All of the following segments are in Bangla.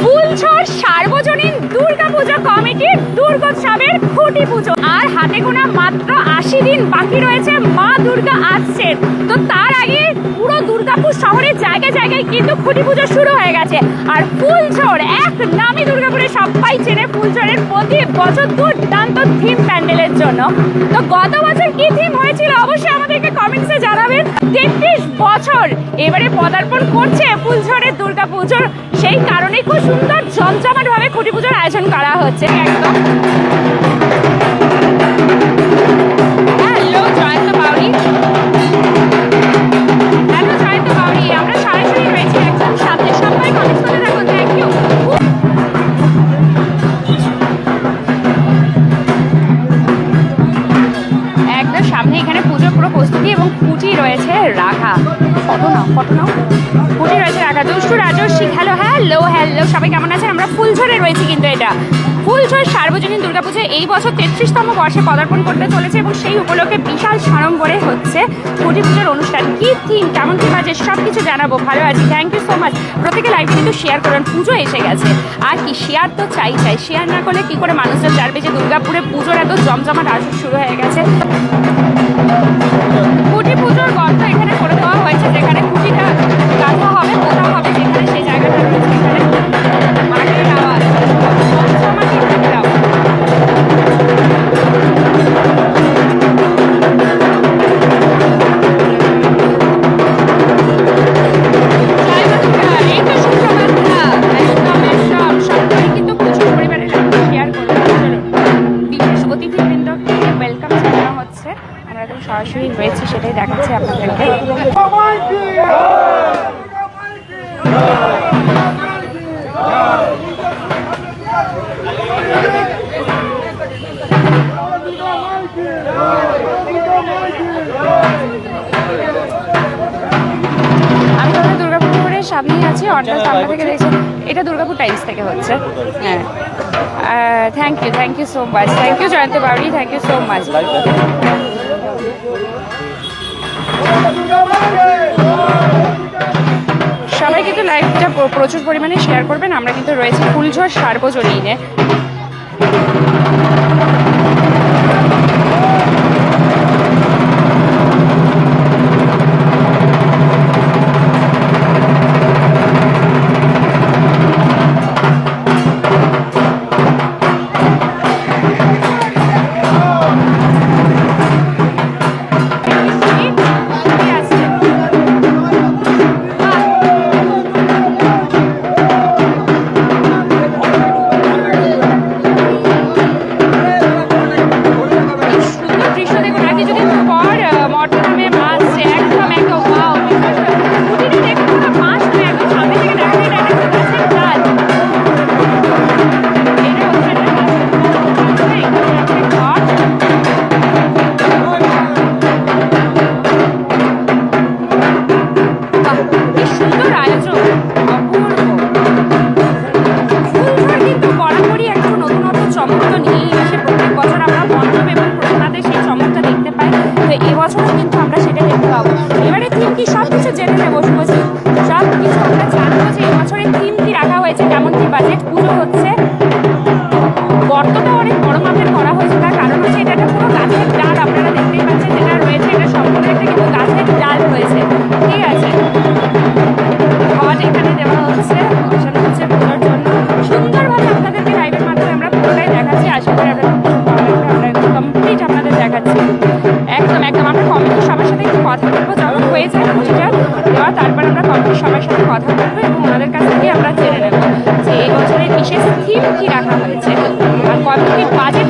ফুলছড় সার্বজনীন দুর্গাপুজো কমিটির দুর্গোৎসবের খুঁটি পুজো আর হাতে গোনা মাত্র আশি দিন বাকি রয়েছে মা দুর্গা আসছেন তো জায়গায় কিন্তু খুঁটি পুজো শুরু হয়ে গেছে। আর ফুলছড় এক নামি দুর্গাপুরে সবাই চেনে ফুলছড়ের প্রতি বছর দুর্দান্ত থিম প্যান্ডেলের জন্য। তো গত বছর কি থিম হয়েছিল অবশ্যই আমাদেরকে কমেন্টসে জানাবেন। তেত্রিশ বছর এবারে পদার্পণ করছে ফুলঝড়ের দুর্গা পুজোর। সেই কারণে খুব সুন্দর জমজমাট ভাবে খুঁটি পুজোর আয়োজন করা হচ্ছে। একদম। ফটো নাও। নাও রয়েছে রাখা দুষ্টু রাজস্বী হ্যালো হ্যালো হ্যালো সবাই কেমন আছেন? আমরা ফুলঝড়ে রয়েছি কিন্তু এটা। ফুলঝড় সার্বজনীন দুর্গাপুজো এই বছর তেত্রিশতম বর্ষে পদার্পণ করতে চলেছে এবং সেই উপলক্ষে বিশাল সাড়ম্বরে হচ্ছে খুঁটি পুজোর অনুষ্ঠান। কি থিম কেমন কি বাজে সব কিছু জানাব। ভালো আছি থ্যাংক ইউ সো মাচ প্রত্যেকে লাইভে কিন্তু শেয়ার করুন। পুজো এসে গেছে। আর কি শেয়ার তো চাই চাই। শেয়ার না করলে কি করে মানুষজন জানবে যে দুর্গাপুরে পুজোর এত জমজমাট আসর শুরু হয়ে গেছে? অতিথিবৃন্দকে ওয়েলকাম জানানো হচ্ছে। আমরা একদম সরাসরি রয়েছি, সেটাই দেখাচ্ছি আপনাদেরকে। আমি তাহলে দুর্গাপুরের সামনেই আছি অর্ডার সামনে থেকে দেখছি, এটা দুর্গাপুর টাইমস থেকে হচ্ছে। হ্যাঁ। Thank you thank you so much thank you Joyanta Bauri thank you so much সবাই কিন্তু লাইভটা প্রচুর পরিমাণে শেয়ার করবেন। আমরা কিন্তু রয়েছি ফুলঝড় সার্বজনীনে। আসব সবার সাথে কথা বলব এবং ওনাদের কাছ থেকে আমরা জেনে নেব যে এই বছরের বিশেষ থিম কী রাখা হয়েছে আর কমিটির বাজেট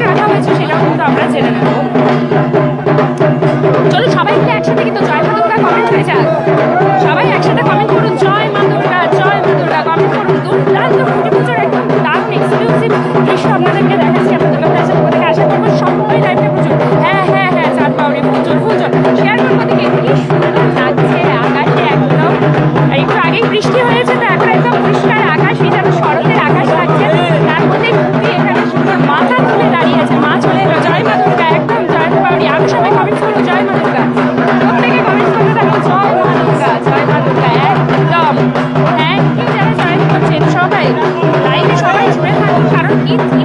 লাইভ লাইনে সবাই জুড়ে থাকুন কারণ কি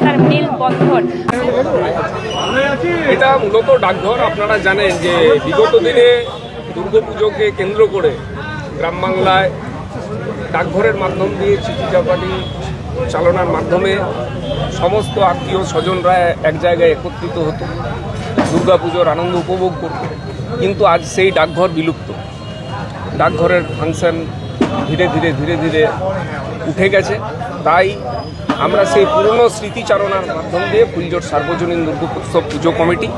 আধ্যাত্মিকতার মেলবন্ধন এটা মূলত ডাকঘর, আপনারা জানেন যে বিগত দিনে দুর্গাপুজোকে কেন্দ্র করে গ্রাম বাংলায় ডাকঘরের মাধ্যম দিয়ে চিঠি চাপাটি চালনার মাধ্যমে সমস্ত আত্মীয় স্বজনরা এক জায়গায় একত্রিত হতো, দুর্গাপুজোর আনন্দ উপভোগ করত। কিন্তু আজ সেই ডাকঘর বিলুপ্ত। ডাকঘরের ফাংশন ধীরে ধীরে ধীরে ধীরে উঠে গেছে। তাই আমরা সেই পুরনো স্মৃতিচারণার মাধ্যম দিয়ে ফুলজোর সার্বজনীন দুর্গোৎসব পুজো কমিটি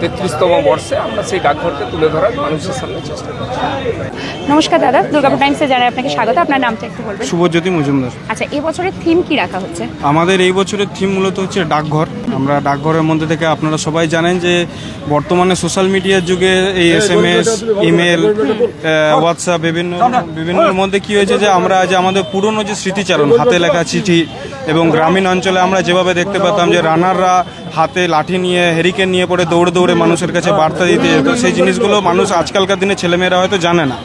তেত্রিশতম বর্ষে আমরা সেই ডাকঘরকে তুলে ধরার মানুষের সামনে চেষ্টা করছি। নমস্কার দাদা দুর্গাপুর টাইমসে জানাই আপনাকে স্বাগত আপনার নামটা একটু বলবেন? শুভজ্যোতি মজুমদার। আচ্ছা এই বছরের থিম কি রাখা হচ্ছে? আমাদের এই বছরের থিম মূলত হচ্ছে ডাকঘর। আমরা ডাকঘরের মধ্যে থেকে আপনারা সবাই জানেন যে বর্তমানে সোশ্যাল মিডিয়ার যুগে এই S M S email WhatsApp বিভিন্ন বিভিন্নর মধ্যে কি হয়েছে যে আমরা যে আমাদের পুরনো যে স্মৃতিচারণ হাতে লেখা চিঠি এবং গ্রামীণ অঞ্চলে আমরা যেভাবে দেখতে পেতাম যে রানাররা হাতে লাঠি নিয়ে হেরিকেন নিয়ে পড়ে দৌড়ে দৌড়ে মানুষের কাছে বার্তা দিতে যেত, সেই জিনিসগুলো মানুষ আজকালকার দিনে ছেলেমেয়েরা হয়তো জানে না।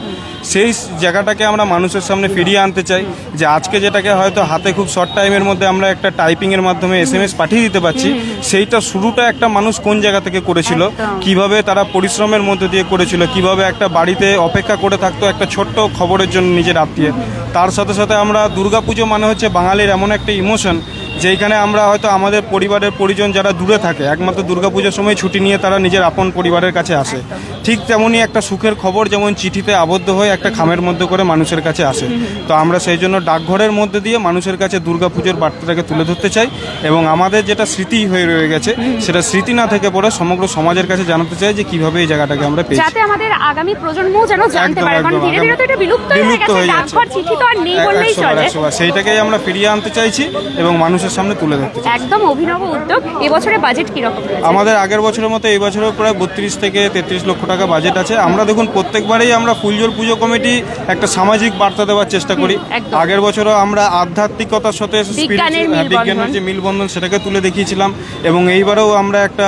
সেই জায়গাটাকে আমরা মানুষের সামনে ফিরিয়ে আনতে চাই যে আজকে যেটাকে হয়তো হাতে খুব শর্ট টাইমের মধ্যে আমরা একটা টাইপিংয়ের মাধ্যমে এস এম এস পাঠিয়ে দিতে পারছি সেইটা শুরুটা একটা মানুষ কোন জায়গা থেকে করেছিল। কীভাবে তারা পরিশ্রমের মধ্যে দিয়ে করেছিল কীভাবে একটা বাড়িতে অপেক্ষা করে থাকতো একটা ছোট্ট খবরের জন্য নিজের আত্মীয় তার সাথে সাথে আমরা দুর্গাপুজো মানে হচ্ছে বাঙালির এমন একটা ইমোশন যেখানে আমরা হয়তো আমাদের পরিবারের পরিজন যারা দূরে থাকে একমাত্র দুর্গাপুজোর সময় ছুটি নিয়ে তারা নিজের আপন পরিবারের কাছে আসে। ঠিক তেমনই একটা সুখের খবর যেমন চিঠিতে আবদ্ধ হয়ে একটা খামের মধ্যে করে মানুষের কাছে আসে। তো আমরা সেই জন্য ডাকঘরের মধ্যে দিয়ে মানুষের কাছে দুর্গাপুজোর বার্তাটাকে তুলে ধরতে চাই এবং আমাদের যেটা স্মৃতি হয়ে রয়ে গেছে সেটা স্মৃতি না থেকে পরে সমগ্র সমাজের কাছে জানাতে চাই যে কীভাবে এই জায়গাটাকে আমরা পেয়েছি। যাতে আমাদের আগামী প্রজন্মও যেন জানতে পারে। কারণ ধীরে ধীরে তো এটা বিলুপ্ত হয়ে গেছে। ডাকঘর চিঠি তো আর নেই বললেই চলে। সেইটাকেই আমরা ফিরিয়ে আনতে চাইছি এবং মানুষের সামনে তুলে ধরতে একদম অভিনব উদ্যোগ। এবছরে বাজেট কীরকম আমাদের আগের বছরের মতো এই বছরও প্রায় বত্রিশ থেকে তেত্রিশ লক্ষ টাকা বাজেট আছে। আমরা দেখুন প্রত্যেকবারেই আমরা ফুলজোর পুজো কমিটি একটা সামাজিক বার্তা দেওয়ার চেষ্টা করি। আগের বছরও আমরা আধ্যাত্মিকতার সাথে বিজ্ঞানের যে মিলবন্ধন সেটাকে তুলে দেখিয়েছিলাম এবং এইবারেও আমরা একটা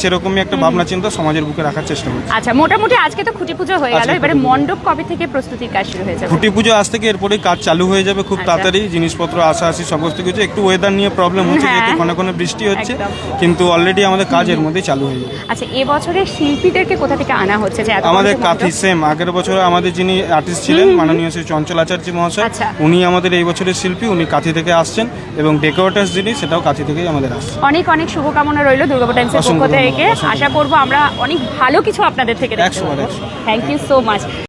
সেরকমই একটা ভাবনা চিন্তা সমাজের বুকে রাখার চেষ্টা করি আচ্ছা মোটামুটি আজকে তো খুঁটি পুজো হয়ে গেল। এবারে মণ্ডপ কবে থেকে প্রস্তুতির কাজ শুরু হয়ে যাবে? খুঁটি পুজো আজ থেকে এরপরেই কাজ চালু হয়ে যাবে খুব আচ্ছা। তাড়াতাড়ি। জিনিসপত্র আসা আসি সমস্ত কিছু। একটু ওয়েদার নিয়ে প্রবলেম হচ্ছে হ্যাঁ। যেহেতু ক্ষণে ক্ষণে বৃষ্টি হচ্ছে কিন্তু অলরেডি আমাদের কাজ এর মধ্যেই চালু হয়ে যাবে আচ্ছা এবছরের শিল্পীদেরকে কোথা থেকে আনা হচ্ছে? যে আমাদের কাথি সেম আগের বছর আমাদের যিনি আর্টিস্ট ছিলেন মাননীয় শ্রী চঞ্চল আচার্য মহাশয় আচ্ছা। উনি আমাদের এই বছরের শিল্পী উনি কাথি থেকে আসছেন এবং ডেকোরেটার্স যিনি সেটাও কাথি থেকেই আমাদের আসছে। অনেক অনেক শুভকামনা রইল দুর্গাপুর টাইমসের পক্ষ থেকে। আশা করব আমরা অনেক ভালো কিছু আপনাদের থেকে দেখতে থ্যাংক ইউ সো মাচ